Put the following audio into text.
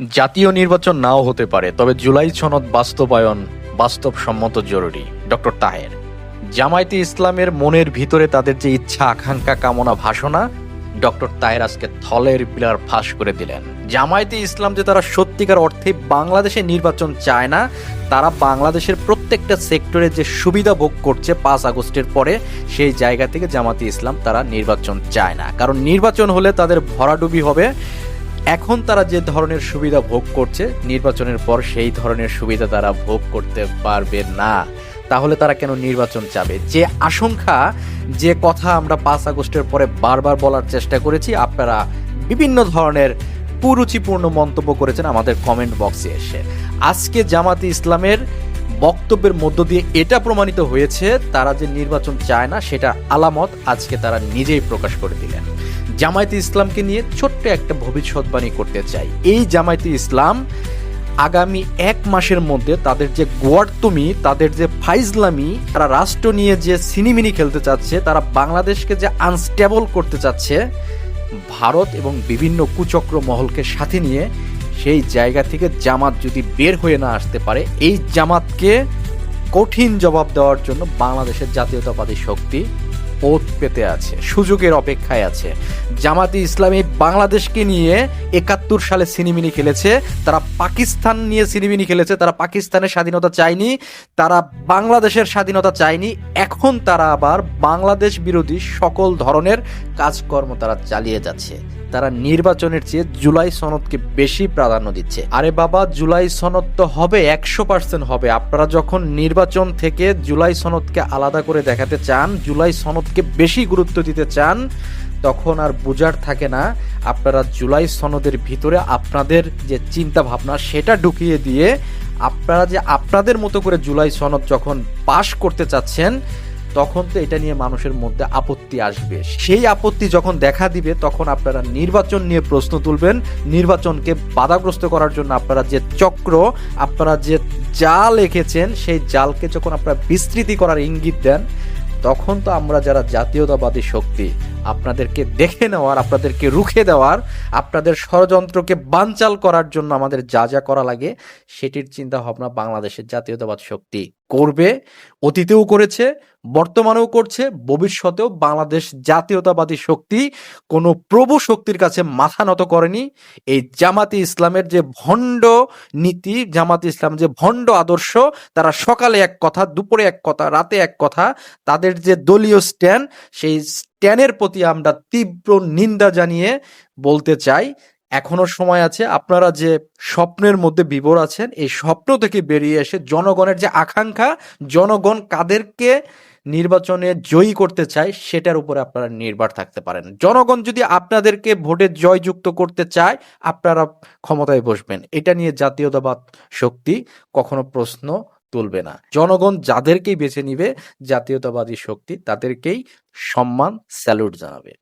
জাতীয় নির্বাচন নাও হতে পারে, তবে জুলাই সনদ বাস্তবায়ন বাস্তবসম্মত জরুরি। ডক্টর তাহের, জামায়াতে ইসলামের মনের ভিতরে তাদের যে ইচ্ছা, আকাঙ্ক্ষা, কামনা, ভাষণা, ডক্টর তাহের আজকে থলের পিলার ফাঁস করে দিলেন। জামায়াতে ইসলাম যে তারা সত্যিকার অর্থে বাংলাদেশে নির্বাচন চায় না, তারা বাংলাদেশের প্রত্যেকটা সেক্টরে যে সুবিধা ভোগ করছে পাঁচ আগস্টের পরে, সেই জায়গা থেকে জামাতে ইসলাম তারা নির্বাচন চায় না। কারণ নির্বাচন হলে তাদের ভরাডুবি হবে এখন তারা যে ধরনের সুবিধা ভোগ করছে, নির্বাচনের পর সেই ধরনের সুবিধা তারা ভোগ করতে পারবে না। তাহলে তারা কেন নির্বাচন চাবে? যে আশঙ্কা, যে কথা আমরা পাঁচ আগস্টের পরে বারবার বলার চেষ্টা করেছি, আপনারা বিভিন্ন ধরনের কুরুচিপূর্ণ মন্তব্য করেছেন আমাদের কমেন্ট বক্সে এসে। আজকে জামাতে ইসলামের বক্তব্যের মধ্য দিয়ে এটা প্রমাণিত হয়েছে, তারা যে নির্বাচন চায় না, সেটা আলামত আজকে তারা নিজেই প্রকাশ করে দিলেন। জামায়াতে ইসলামকে নিয়ে ছোট্ট একটা ভবিষ্যৎবাণী করতে চাই। এই জামায়াতে ইসলাম আগামী এক মাসের মধ্যে তাদের যে গোয়ার্তমি, তাদের যে ফাইজলামি, তারা রাষ্ট্র নিয়ে যে সিনিমিনি খেলতে চাচ্ছে, তারা বাংলাদেশকে যে আনস্টেবল করতে চাচ্ছে, ভারত এবং বিভিন্ন কুচক্র মহলকে সাথে নিয়ে সেই জায়গা থেকে জামাত যদি বের হয়ে না আসতে পারে, এই জামাতকে কঠিন জবাব দেওয়ার জন্য বাংলাদেশের জাতীয়তাবাদী শক্তি ওত পেতে আছে, সুযোগের অপেক্ষায় আছে। জামাতি ইসলামী বাংলাদেশকে নিয়ে একাত্তর সালে সিনেমিনি খেলেছে, তারা পাকিস্তান নিয়ে সিনেমিনি খেলেছে, তারা পাকিস্তানের স্বাধীনতা চায়নি, তারা বাংলাদেশের স্বাধীনতা চায়নি, এখন তারা আবার বাংলাদেশ বিরোধী সকল ধরনের কাজকর্ম তারা চালিয়ে যাচ্ছে। তারা নির্বাচনের চেয়ে জুলাই সনদকে বেশি প্রাধান্য দিচ্ছে। আরে বাবা, জুলাই সনদ তো হবে, একশো পার্সেন্ট হবে। আপনারা যখন নির্বাচন থেকে জুলাই সনদকে আলাদা করে দেখাতে চান, জুলাই সনদকে বেশি গুরুত্ব দিতে চান, তখন আর বুঝার থাকে না। আপনারা জুলাই সনদের ভিতরে আপনাদের যে চিন্তা ভাবনা সেটা ঢুকিয়ে দিয়ে আপনারা যে আপনাদের মতো করে জুলাই সনদ যখন পাশ করতে চাচ্ছেন, তখন তো এটা নিয়ে মানুষের মধ্যে আপত্তি আসবে। সেই আপত্তি যখন দেখা দিবে, তখন আপনারা নির্বাচন নিয়ে প্রশ্ন তুলবেন। নির্বাচনকে বাধাগ্রস্ত করার জন্য আপনারা যে চক্র, আপনারা যে জাল এঁকেছেন, সেই জালকে যখন আপনারা বিস্তৃতি করার ইঙ্গিত দেন তখন তো আমরা যারা জাতীয়তাবাদী শক্তি আপনাদেরকে দেখে নেওয়ার, আপনাদেরকে রুখে দেওয়ার, আপনাদের ষড়যন্ত্রকে বানচাল করার জন্য আমাদের যা যা করা লাগে, সেটির চিন্তা ভাবনা বাংলাদেশের জাতীয়তাবাদ শক্তি করবে, অতীতেও করেছে, বর্তমানেও করছে, ভবিষ্যতেও বাংলাদেশ জাতীয়তাবাদী শক্তি কোনো প্রভু শক্তির কাছে মাথা নত করেনি। এই জামাতি ইসলামের যে ভণ্ড নীতি, জামাতি ইসলাম যে ভণ্ড আদর্শ, তারা সকালে এক কথা, দুপুরে এক কথা, রাতে এক কথা, তাদের যে দলীয় স্ট্যান্ড সেই স্ট্যান্ডের প্রতি আমরা তীব্র নিন্দা জানিয়ে বলতে চাই, এখনও সময় আছে, আপনারা যে স্বপ্নের মধ্যে বিভোর আছেন, এই স্বপ্ন থেকে বেরিয়ে এসে জনগণের যে আকাঙ্ক্ষা, জনগণ কাদেরকে নির্বাচনে জয়ী করতে চায়, সেটার উপরে আপনারা নির্ভর থাকতে পারেন। জনগণ যদি আপনাদেরকে ভোটে জয়যুক্ত করতে চায়, আপনারা ক্ষমতায় বসবেন। এটা নিয়ে জাতীয়তাবাদ শক্তি কখনো প্রশ্ন তুলবে না। জনগণ যাদেরকেই বেছে নিবে জাতীয়তাবাদী শক্তি তাদেরকেই সম্মান স্যালুট জানাবে।